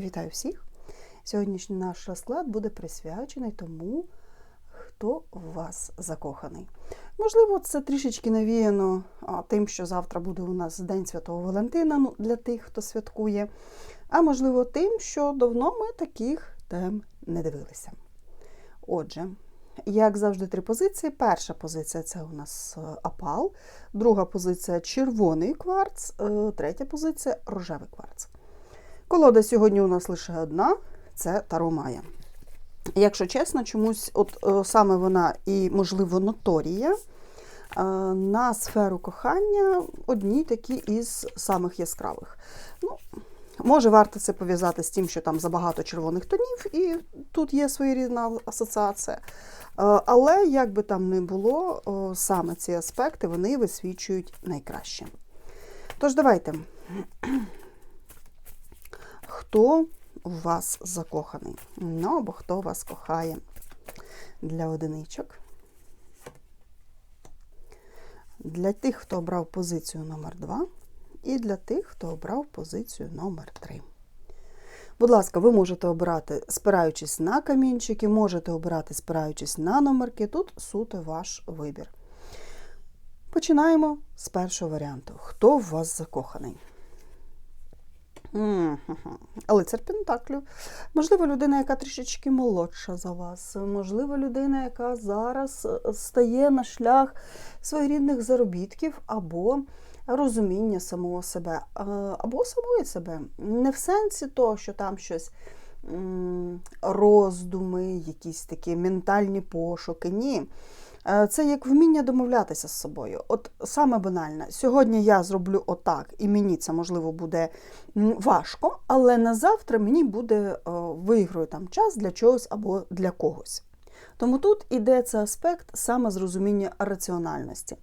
Вітаю всіх! Сьогоднішній наш розклад буде присвячений тому, хто в вас закоханий. Можливо, це трішечки навіяно тим, що завтра буде у нас День Святого Валентина ну, для тих, хто святкує, а можливо, тим, що давно ми таких тем не дивилися. Отже, як завжди, три позиції. Перша позиція це у нас е, апал, друга позиція червоний кварц, е, третя позиція рожевий кварц. Колода сьогодні у нас лише одна це Таромая. Якщо чесно, чомусь от е, саме вона і, можливо, Ноторія е, на сферу кохання одні такі із самих яскравих. Ну, Може, варто це пов'язати з тим, що там забагато червоних тонів, і тут є своєрідна асоціація. Е, Але як би там не було, саме ці аспекти вони висвічують найкраще. Тож, давайте хто у вас закоханий? Ну, або хто вас кохає для одиничок. Для тих, хто обрав позицію номер 2 і для тих, хто обрав позицію номер 3 Будь ласка, ви можете обирати, спираючись на камінчики, можете обирати, спираючись на номерки. Тут суто ваш вибір. Починаємо з першого варіанту. Хто в вас закоханий? Лицар Пентаклів. Можливо, людина, яка трішечки молодша за вас. Можливо, людина, яка зараз е, стає на шлях своєрідних заробітків або розуміння самого себе, або самої себе. Не в сенсі того, що там щось роздуми, якісь такі ментальні пошуки. Ні. Е, це як вміння домовлятися з собою. От саме банальне, сьогодні я зроблю отак, і мені це, можливо, буде важко, але на завтра мені буде е, виграю там час для чогось або для когось. Тому тут іде цей аспект саме зрозуміння раціональності.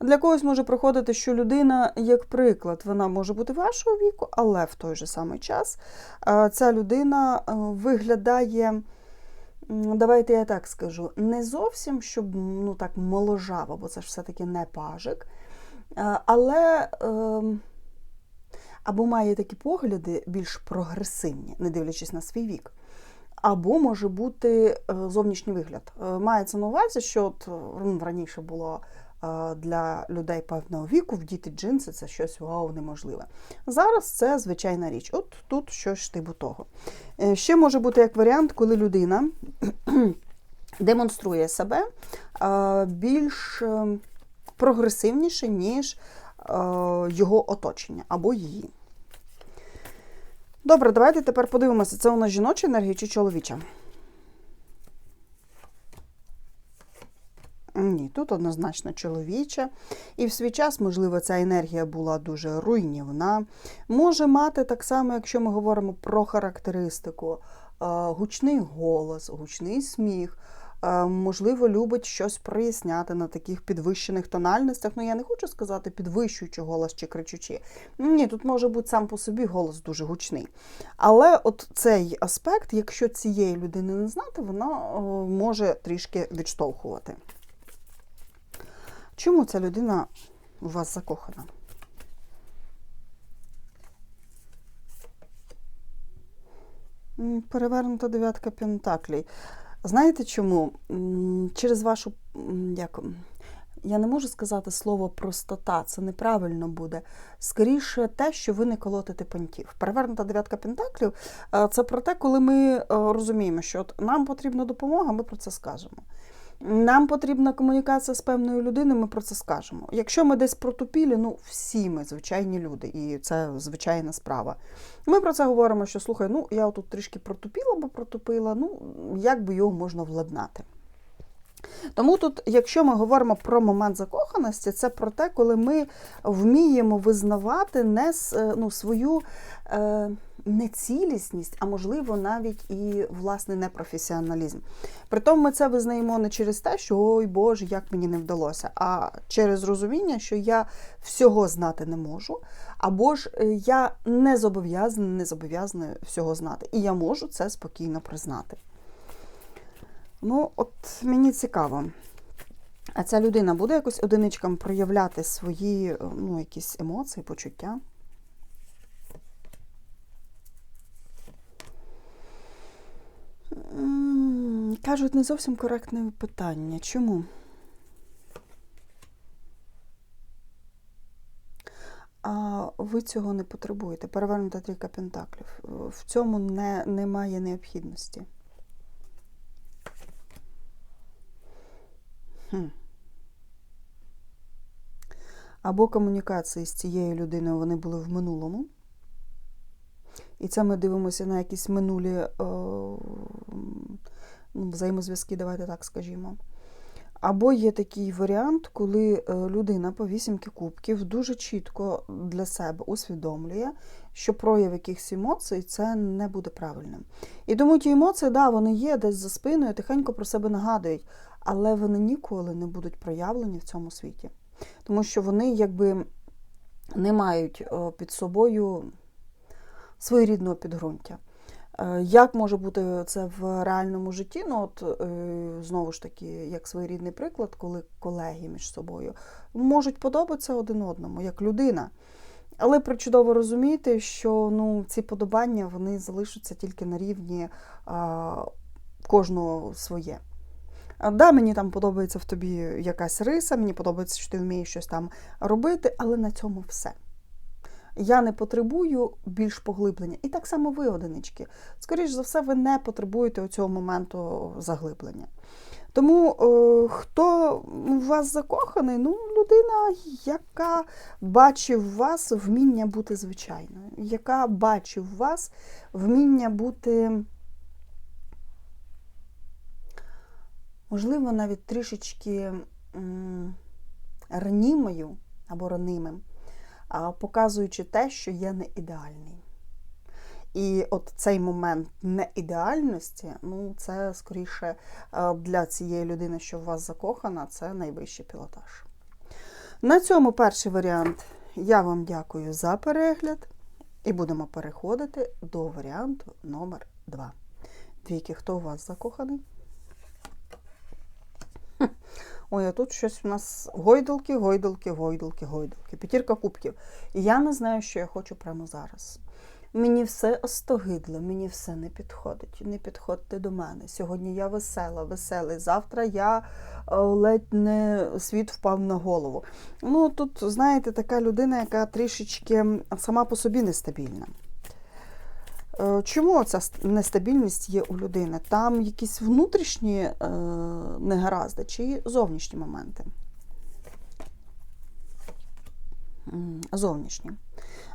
Для когось може проходити, що людина, як приклад, вона може бути вашого віку, але в той же самий час е, ця людина виглядає. Давайте я так скажу, не зовсім, щоб ну так моложаво, бо це ж все-таки не пажик. Але ем, або має такі погляди більш прогресивні, не дивлячись на свій вік. Або може бути е, зовнішній вигляд. Е, мається на увазі, що от ну, раніше було для людей певного віку вдіти джинси це щось вау неможливе. Зараз це звичайна річ. От тут щось типу того. Е, ще може бути як варіант, коли людина демонструє себе більш е, прогресивніше, ніж е, його оточення або її. Добре, давайте тепер подивимося, це у нас жіноча енергія чи чоловіча. Ні, тут однозначно чоловіча. І в свій час, можливо, ця енергія була дуже руйнівна. Може мати так само, якщо ми говоримо про характеристику, гучний голос, гучний сміх. Можливо, любить щось проясняти на таких підвищених тональностях. Ну, я не хочу сказати, підвищуючи голос чи кричучи. Ні, тут може бути сам по собі голос дуже гучний. Але от цей аспект, якщо цієї людини не знати, вона може трішки відштовхувати. Чому ця людина у вас закохана? Перевернута дев'ятка Пентаклей. Знаєте чому? Через вашу. як, Я не можу сказати слово простота, це неправильно буде. Скоріше те, що ви не колотите понтів. Перевернута дев'ятка Пентаклів це про те, коли ми розуміємо, що от нам потрібна допомога, ми про це скажемо. Нам потрібна комунікація з певною людиною, ми про це скажемо. Якщо ми десь протупілі, ну всі ми звичайні люди, і це звичайна справа. Ми про це говоримо, що слухай, ну я тут трішки протупіла, бо протупила, ну як би його можна владнати. Тому тут, якщо ми говоримо про момент закоханості, це про те, коли ми вміємо визнавати не ну, свою. Е, нецілісність, а можливо, навіть і власний непрофесіоналізм. Притом ми це визнаємо не через те, що ой Боже, як мені не вдалося, а через розуміння, що я всього знати не можу, або ж е, я не зобов'язана, не зобов'язана всього знати. І я можу це спокійно признати. Ну, от мені цікаво. А ця людина буде якось одиничкам проявляти свої ну, якісь емоції, почуття? Кажуть, не зовсім коректне питання. Чому? А ви цього не потребуєте. Перевернута трійка пентаклів. В цьому не, немає необхідності. Хм. Або комунікації з цією людиною вони були в минулому. І це ми дивимося на якісь минулі е, взаємозв'язки, давайте так скажімо. Або є такий варіант, коли е, людина по вісімки кубків дуже чітко для себе усвідомлює, що прояв якихось емоцій це не буде правильним. І тому ті емоції, да, вони є десь за спиною, тихенько про себе нагадують, але вони ніколи не будуть проявлені в цьому світі. Тому що вони якби не мають е, під собою своєрідного підґрунтя. Е, як може бути це в реальному житті? Ну, от е, знову ж таки, як своєрідний приклад, коли колеги між собою можуть подобатися один одному, як людина. Але причудово розуміти, що ну, ці подобання вони залишаться тільки на рівні а, кожного своє. А, да, мені там подобається в тобі якась риса, мені подобається, що ти вмієш щось там робити, але на цьому все. Я не потребую більш поглиблення. І так само ви, одинички. Скоріше за все, ви не потребуєте цього моменту заглиблення. Тому е, хто у вас закоханий, ну, людина, яка бачить в вас вміння бути звичайною, яка бачить в вас вміння бути, можливо, навіть трішечки ранімою або ранимим показуючи те, що є не ідеальний. І от цей момент неідеальності, ну, це скоріше для цієї людини, що в вас закохана, це найвищий пілотаж. На цьому перший варіант я вам дякую за перегляд. І будемо переходити до варіанту номер 2. Двійки, хто у вас закоханий? Ой, а тут щось у нас гойдалки, гойдалки, гойдалки, гойдалки. П'ятірка кубків. І я не знаю, що я хочу прямо зараз. Мені все остогидло, мені все не підходить. Не підходьте до мене. Сьогодні я весела, веселий. Завтра я е, ледь не світ впав на голову. Ну, тут, знаєте, така людина, яка трішечки сама по собі нестабільна. Е, чому ця нестабільність є у людини? Там якісь внутрішні е, негаразди чи зовнішні моменти? Зовнішні.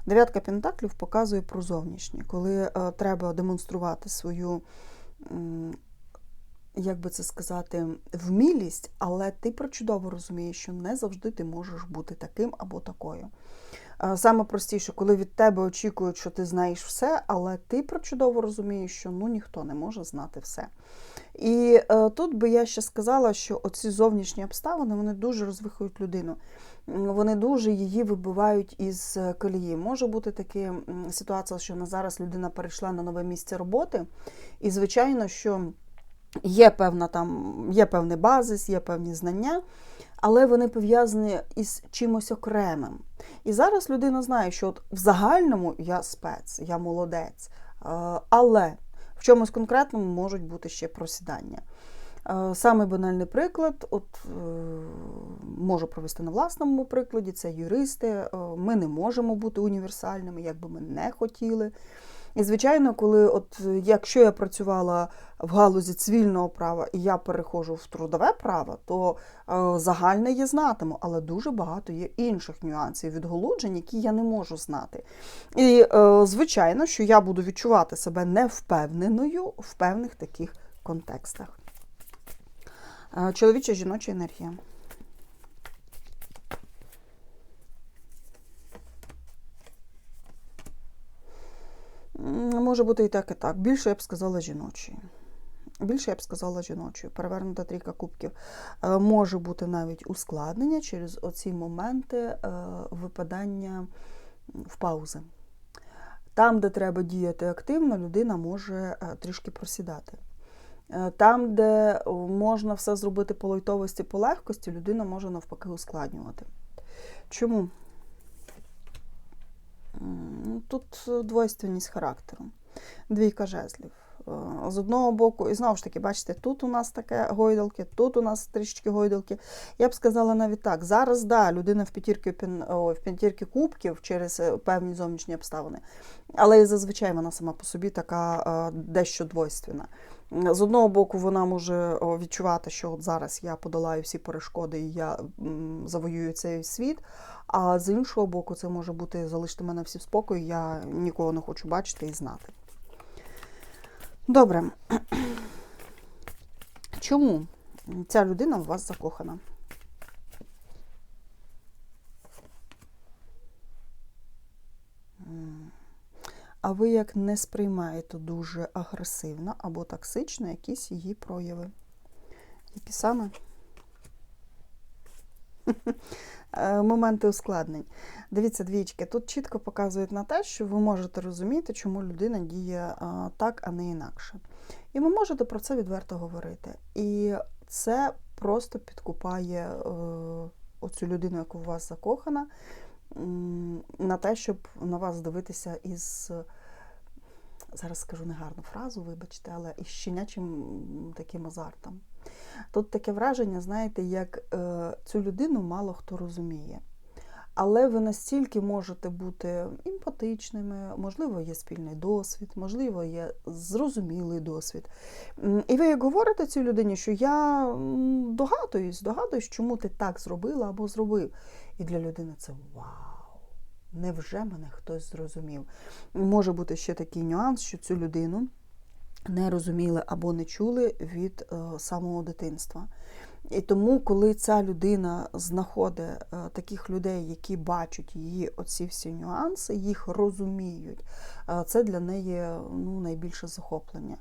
Дев'ятка пентаклів показує про зовнішні, коли е, треба демонструвати свою, як би це сказати, вмілість, але ти прочудово розумієш, що не завжди ти можеш бути таким або такою. Саме простіше, коли від тебе очікують, що ти знаєш все, але ти прочудово розумієш, що ну ніхто не може знати все. І е, тут би я ще сказала, що оці зовнішні обставини вони дуже розвихують людину. Вони дуже її вибивають із колії. Може бути така ситуація, що на зараз людина перейшла на нове місце роботи, і, звичайно, що є певна там, є певний базис, є певні знання але вони пов'язані із чимось окремим. І зараз людина знає, що от в загальному я спец, я молодець, е, але в чомусь конкретному можуть бути ще просідання. Е, Саме банальний приклад, от е, можу провести на власному прикладі, це юристи. Ми не можемо бути універсальними, як би ми не хотіли. І, звичайно, коли, от якщо я працювала в галузі цивільного права і я переходжу в трудове право, то е, загальне я знатиму, але дуже багато є інших нюансів відголуджень, які я не можу знати. І, е, звичайно, що я буду відчувати себе невпевненою в певних таких контекстах. Е, чоловіча жіноча енергія. Може бути і так, і так. Більше я б сказала жіночої. Більше я б сказала жіночою. Перевернута трійка кубків. Е, може бути навіть ускладнення через оці моменти е, випадання в паузи. Там, де треба діяти активно, людина може е, трішки просідати. Там, де можна все зробити по лайтовості, по легкості, людина може навпаки ускладнювати. Чому? Тут двойственність характеру. Двійка жезлів. Е, З одного боку, і знову ж таки, бачите, тут у нас таке гойдалки, тут у нас трішечки гойдалки. Я б сказала навіть так. Зараз, да, людина в п'ятірки, в п'ятірки кубків через е, певні зовнішні обставини. Але і зазвичай вона сама по собі така е, дещо двойственна. З одного боку, вона може відчувати, що от зараз я подолаю всі перешкоди і я завоюю цей світ. А з іншого боку, це може бути залиште мене всі в спокої, я нікого не хочу бачити і знати. Добре. Чому ця людина в вас закохана? А ви як не сприймаєте дуже агресивно або токсично якісь її прояви? Які саме? Е, Моменти ускладнень. Дивіться, двічки, тут чітко показують на те, що ви можете розуміти, чому людина діє так, а не інакше. І ви можете про це відверто говорити. І це просто підкупає е, оцю людину, яку у вас закохана, на те, щоб на вас дивитися із. Зараз скажу негарну фразу, вибачте, але із щенячим таким азартом. Тут таке враження, знаєте, як е, цю людину мало хто розуміє. Але ви настільки можете бути емпатичними, можливо, є спільний досвід, можливо, є зрозумілий досвід. І ви як говорите цій людині, що я догадуюсь, догадуюсь, чому ти так зробила або зробив. І для людини це вау! Невже мене хтось зрозумів? Може бути ще такий нюанс, що цю людину не розуміли або не чули від е, самого дитинства. І тому, коли ця людина знаходить е, таких людей, які бачать її оці всі нюанси, їх розуміють, е, це для неї ну, найбільше захоплення.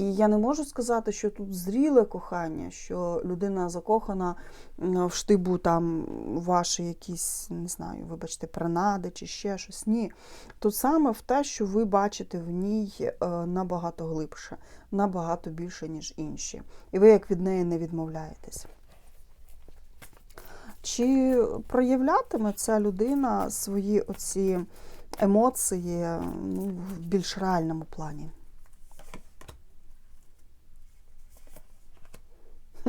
І я не можу сказати, що тут зріле кохання, що людина закохана в штибу там ваші якісь, не знаю, вибачте, принади чи ще щось. Ні. Тут саме в те, що ви бачите в ній е, набагато глибше, набагато більше, ніж інші. І ви як від неї не відмовляєтесь. Чи проявлятиме ця людина свої оці емоції ну, в більш реальному плані?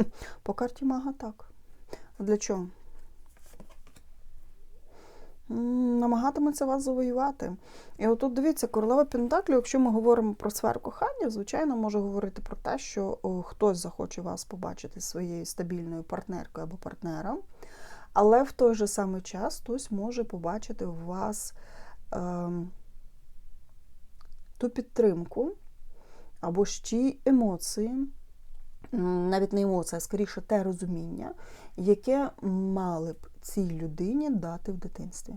По карті мага так. А Для чого? Намагатиметься вас завоювати. І отут дивіться, королева Пентаклів, якщо ми говоримо про сферу кохання, звичайно, може говорити про те, що хтось захоче вас побачити своєю стабільною партнеркою або партнером, але в той же самий час хтось може побачити у вас ем, ту підтримку або ж ті емоції, навіть не емоції, а скоріше те розуміння, яке мали б цій людині дати в дитинстві.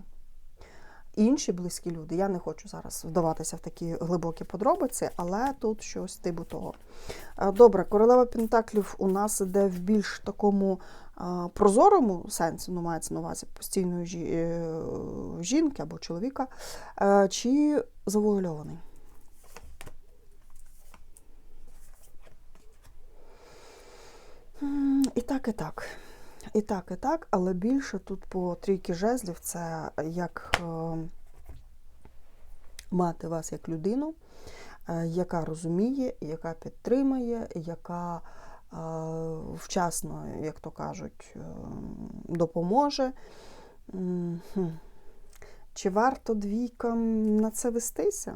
Інші близькі люди, я не хочу зараз вдаватися в такі глибокі подробиці, але тут щось типу того. Е, Добре, королева Пентаклів у нас іде в більш такому е, прозорому сенсі, ну мається на увазі постійної е, жінки або чоловіка, чи завуальований. М, І так, і так. І так, і так, але більше тут по трійки жезлів це як е, мати вас як людину, е, яка розуміє, яка підтримує, яка е, вчасно, як то кажуть, допоможе. Чи варто двійкам на це вестися?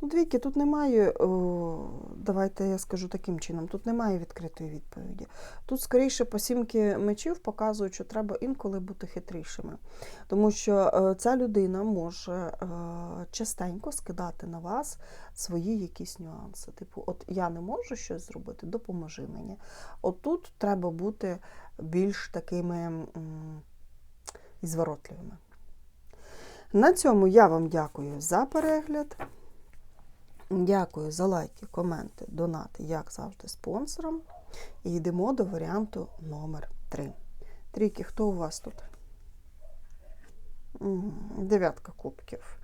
Ну, двійки, тут немає, о, давайте я скажу таким чином, тут немає відкритої відповіді. Тут скоріше по сімки мечів показують, що треба інколи бути хитрішими. Тому що е, ця людина може е, частенько скидати на вас свої якісь нюанси. Типу, от я не можу щось зробити, допоможи мені. От тут треба бути більш такими зворотливими. На цьому я вам дякую за перегляд. Дякую за лайки, коменти, донати, як завжди, спонсорам. І йдемо до варіанту номер 3. Трійки, хто у вас тут? Дев'ятка кубків.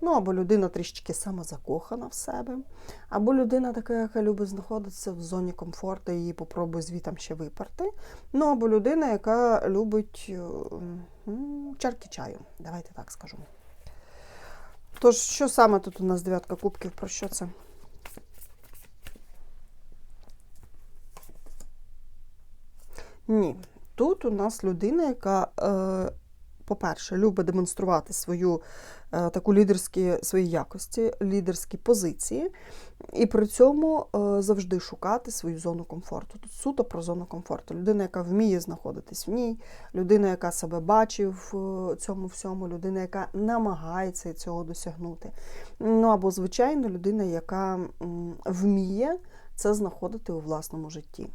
Ну, або людина трішечки самозакохана в себе, або людина така, яка любить знаходитися в зоні комфорту і попробує звітам ще виперти. Ну, або людина, яка любить е, чарки чаю. Давайте так скажу. Тож, що саме тут у нас дев'ятка кубків? Про що це? Ні. Тут у нас людина, яка, е, по-перше, любить демонструвати свою е, таку лідерські свої якості, лідерські позиції, і при цьому е, завжди шукати свою зону комфорту. Тут суто про зону комфорту. Людина, яка вміє знаходитись в ній, людина, яка себе бачить в цьому всьому, людина, яка намагається цього досягнути. Ну або, звичайно, людина, яка вміє це знаходити у власному житті.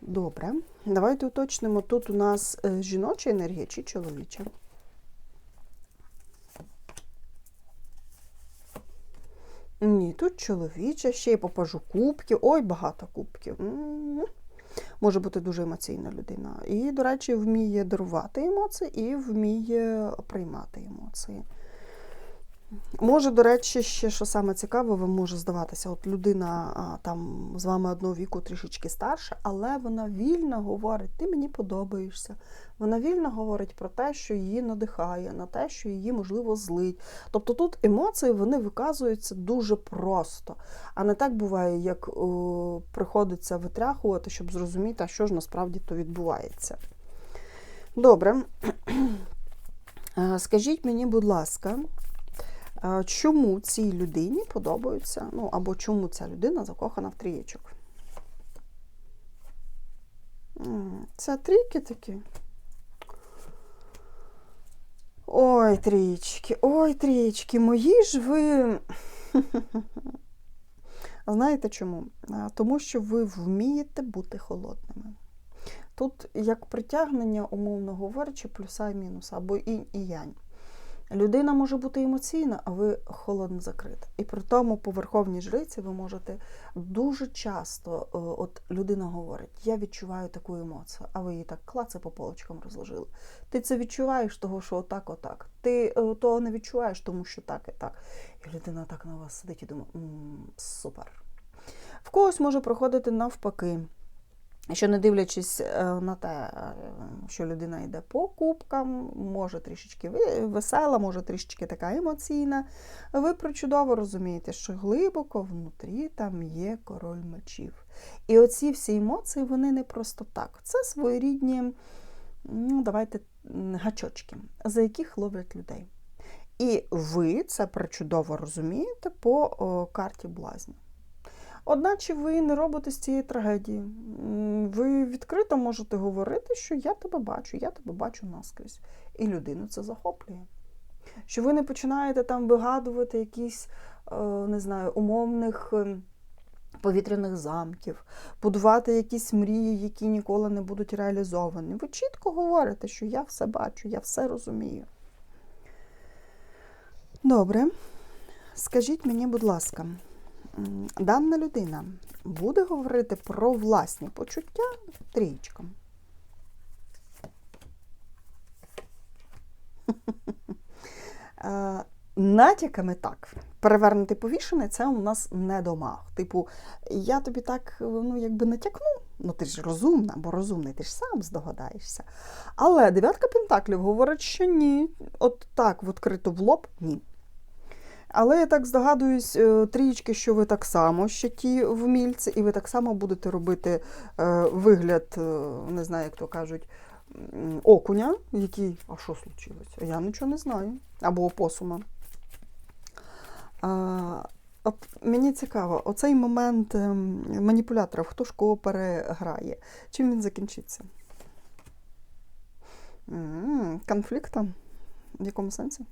Добре, давайте уточнимо, тут у нас е, жіноча енергія чи чоловіча? Ні, тут чоловіча, ще й попажу кубків. Ой, багато кубків. Може бути дуже емоційна людина. І, до речі, вміє дарувати емоції і вміє приймати емоції. Може, до речі, ще що саме цікаве, вам може здаватися, от людина там з вами одного віку трішечки старша, але вона вільно говорить, ти мені подобаєшся. Вона вільно говорить про те, що її надихає, на те, що її можливо злить. Тобто тут емоції вони виказуються дуже просто, а не так буває, як о, приходиться витряхувати, щоб зрозуміти, а що ж насправді то відбувається. Добре. Скажіть мені, будь ласка. Чому цій людині подобаються, ну або чому ця людина закохана в трієчок? Це трійки такі. Ой, трієчки, ой, трієчки, мої ж ви. Знаєте чому? Тому що ви вмієте бути холодними. Тут як притягнення, умовно говорячи, плюса і мінуса, або інь і янь. Людина може бути емоційна, а ви холодно закрита. І при тому по верховній жриці ви можете дуже часто, е, от людина говорить, я відчуваю таку емоцію, а ви її так клаце по полочкам розложили. Ти це відчуваєш, того, що отак, отак. Ти е, того не відчуваєш, тому що так і так. І людина так на вас сидить і думає, «М, супер. В когось може проходити навпаки. Що не дивлячись е, на те, е, що людина йде по кубкам, може трішечки весела, може трішечки така емоційна, ви причудово розумієте, що глибоко внутрі там є король мечів. І оці всі емоції, вони не просто так. Це своєрідні, ну, давайте, гачочки, за яких ловлять людей. І ви це причудово розумієте по карті блазня. Одначе ви не робите з цієї трагедії. Ви відкрито можете говорити, що я тебе бачу, я тебе бачу наскрізь. І людину це захоплює. Що ви не починаєте там вигадувати якісь, е, не знаю, умовних ем, повітряних замків, будувати якісь мрії, які ніколи не будуть реалізовані. Ви чітко говорите, що я все бачу, я все розумію. Добре. Скажіть мені, будь ласка, дана людина буде говорити про власні почуття трієчкам? Е, Натяками так. Перевернути повішене це у нас не домах. Типу, я тобі так ну, якби натякну, ну ти ж розумна, бо розумний, ти ж сам здогадаєшся. Але дев'ятка пентаклів говорить, що ні. От так, відкрито в лоб, ні. Але я так здогадуюсь, е, трієчки, що ви так само ще ті вмільці, і ви так само будете робити е, вигляд, е, не знаю, як то кажуть, окуня, який, а що случилось? Я нічого не знаю. Або опосума. От мені цікаво, оцей момент ем, маніпулятора, хто ж кого переграє, чим він закінчиться? Конфліктом? В якому сенсі?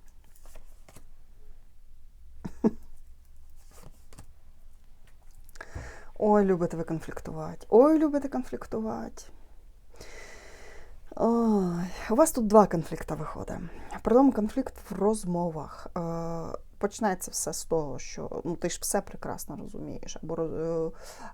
Ой, любите ви конфліктувати. Ой, любите конфліктувати. Ой, у вас тут два конфлікти виходить. Притому конфлікт в розмовах. Е, Почнеться все з того, що ну ти ж все прекрасно розумієш. Або е,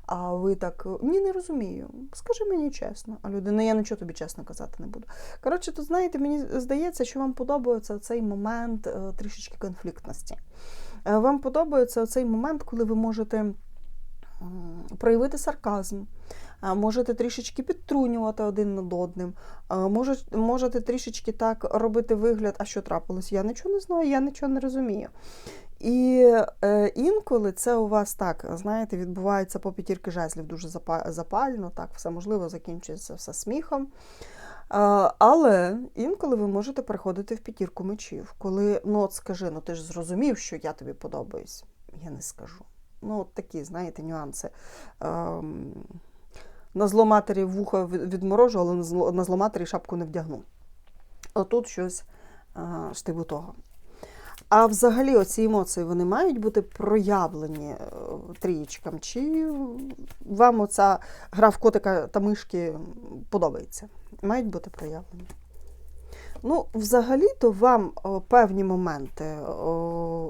а ви так ні, не розумію. Скажи мені чесно. А людина, я нічого тобі чесно казати не буду. Коротше, тут знаєте, мені здається, що вам подобається цей момент е, трішечки конфліктності. Е, Вам подобається цей момент, коли ви можете проявити сарказм, можете трішечки підтрунювати один над одним, а, може- можете трішечки так робити вигляд, а що трапилось? Я нічого не знаю, я нічого не розумію. І е, інколи це у вас так, знаєте, відбувається по п'ятірки жезлів дуже запально, так, все можливо, закінчується все сміхом. Але інколи ви можете переходити в п'ятірку мечів, коли ну от скажи, ну ти ж зрозумів, що я тобі подобаюсь. Я не скажу. Ну, такі, знаєте, нюанси. Ем, на зломатері вуха від- відморожу, але на зломатері шапку не вдягну. Отут щось а, штибу того. А взагалі оці емоції вони мають бути проявлені е, трієчкам? Чи вам оця гра в котика та мишки подобається? Мають бути проявлені. Ну, взагалі-то вам певні моменти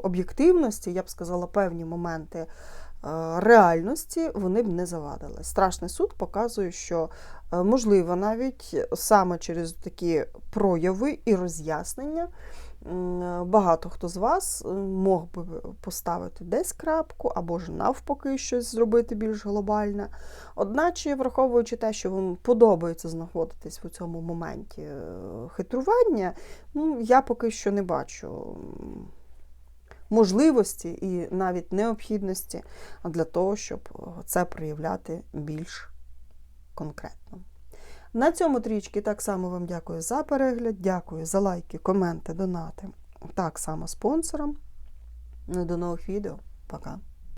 об'єктивності, я б сказала, певні моменти е, реальності вони б не завадили. Страшний суд показує, що е, можливо навіть саме через такі прояви і роз'яснення багато хто з вас е, мог би поставити десь крапку або ж навпаки щось зробити більш глобальне. Одначе, враховуючи те, що вам подобається знаходитись в цьому моменті е, хитрування, ну, я поки що не бачу можливості і навіть необхідності для того, щоб е, це проявляти більш конкретно. На цьому трічки так само вам дякую за перегляд, дякую за лайки, коменти, донати. Так само спонсорам. Ну, До нових відео. Пока.